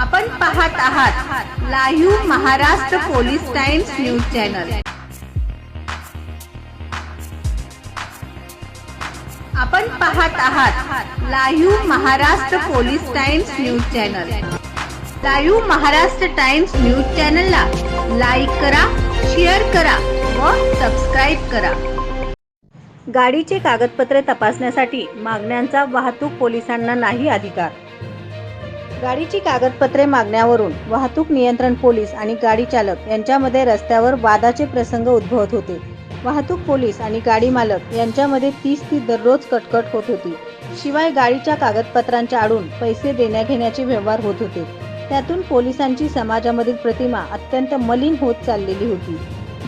आपण पाहत आहात live Maharashtra police times news channel. आपण पाहत आहात live Maharashtra police times news channel. Live Maharashtra times news चॅनलला लाईक करा शेअर करा व सबस्क्राईब करा. गाडीचे कागदपत्रे तपासण्यासाठी मागण्यांचा वाहतूक पोलिसांना नाही अधिकार. गाडीची कागदपत्रे मागण्यावरून वाहतूक नियंत्रण पोलीस आणि गाडी चालक यांच्यामध्ये रस्त्यावर वादाचे प्रसंग उद्भवत होते. वाहतूक पोलीस आणि गाडी मालक यांच्यामध्ये तीस ती दररोज कटकट होत होती. शिवाय गाडीच्या कागदपत्रांच्या आडून पैसे देण्याघेण्याचे व्यवहार होत होते. त्यातून पोलिसांची समाजामधील प्रतिमा अत्यंत मलिन होत चाललेली होती.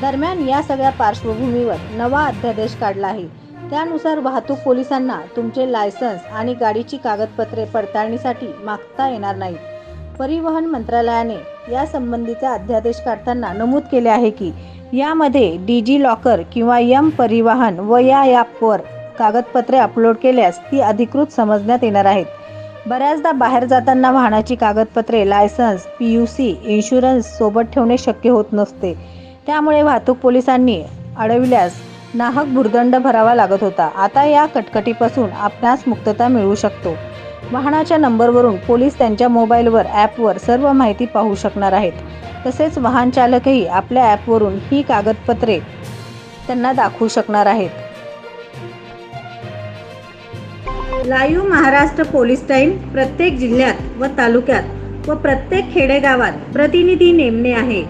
दरम्यान या सगळ्या पार्श्वभूमीवर नवा अध्यादेश काढला आहे. त्यानुसार वाहतूक पोलिसांना तुमचे लायसन्स आणि गाडीची कागदपत्रे पडताळणीसाठी मागता येणार नाहीत परिवहन मंत्रालयाने या संबंधीचा अध्यादेश काढताना नमूद केले आहे की यामध्ये डिजी लॉकर किंवा यम परिवहन व या ॲपवर कागदपत्रे अपलोड केल्यास ती अधिकृत समजण्यात येणार आहेत. बऱ्याचदा बाहेर जाताना वाहनाची कागदपत्रे licence P U C insurance सोबत ठेवणे शक्य होत नसते. त्यामुळे वाहतूक पोलिसांनी अडविल्यास नाहक भुर्दंड भरावा लागत होता. आता या कटकटीपासून आपणास मुक्तता मिळू शकतो. वाहनाच्या नंबरवरून पोलीस त्यांच्या मोबाईलवर ॲपवर सर्व माहिती पाहू शकणार आहेत. तसेच वाहन चालकही आपल्या ॲपवरून ही कागदपत्रे त्यांना दाखवू शकणार आहेत. लाईव्ह महाराष्ट्र पोलीस टाईम प्रत्येक जिल्ह्यात व तालुक्यात व प्रत्येक खेडेगावात प्रतिनिधी नेमणे आहे.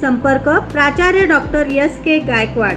संपर्क प्राचार्य doctor S K Gaikwad.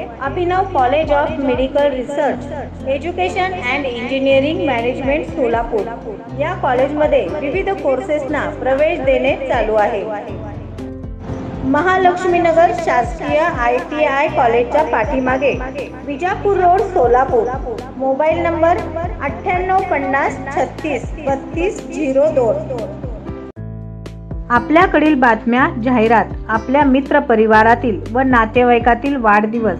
Abhinav college of medical research education and engineering management Solapur. या कॉलेजमध्ये विविध कोर्सेसना प्रवेश देणे चालू आहे. महालक्ष्मीनगर शासकीय आय टी आय कॉलेजच्या पाठीमागे Vijapur road Solapur. Mobile number अठ्ठ्याण्णव पन्नास छत्तीस बत्तीस झिरो दोन. आपल्याकडील बातम्या जाहिरात आपल्या मित्र परिवारातील व नातेवाईकातील वाढदिवस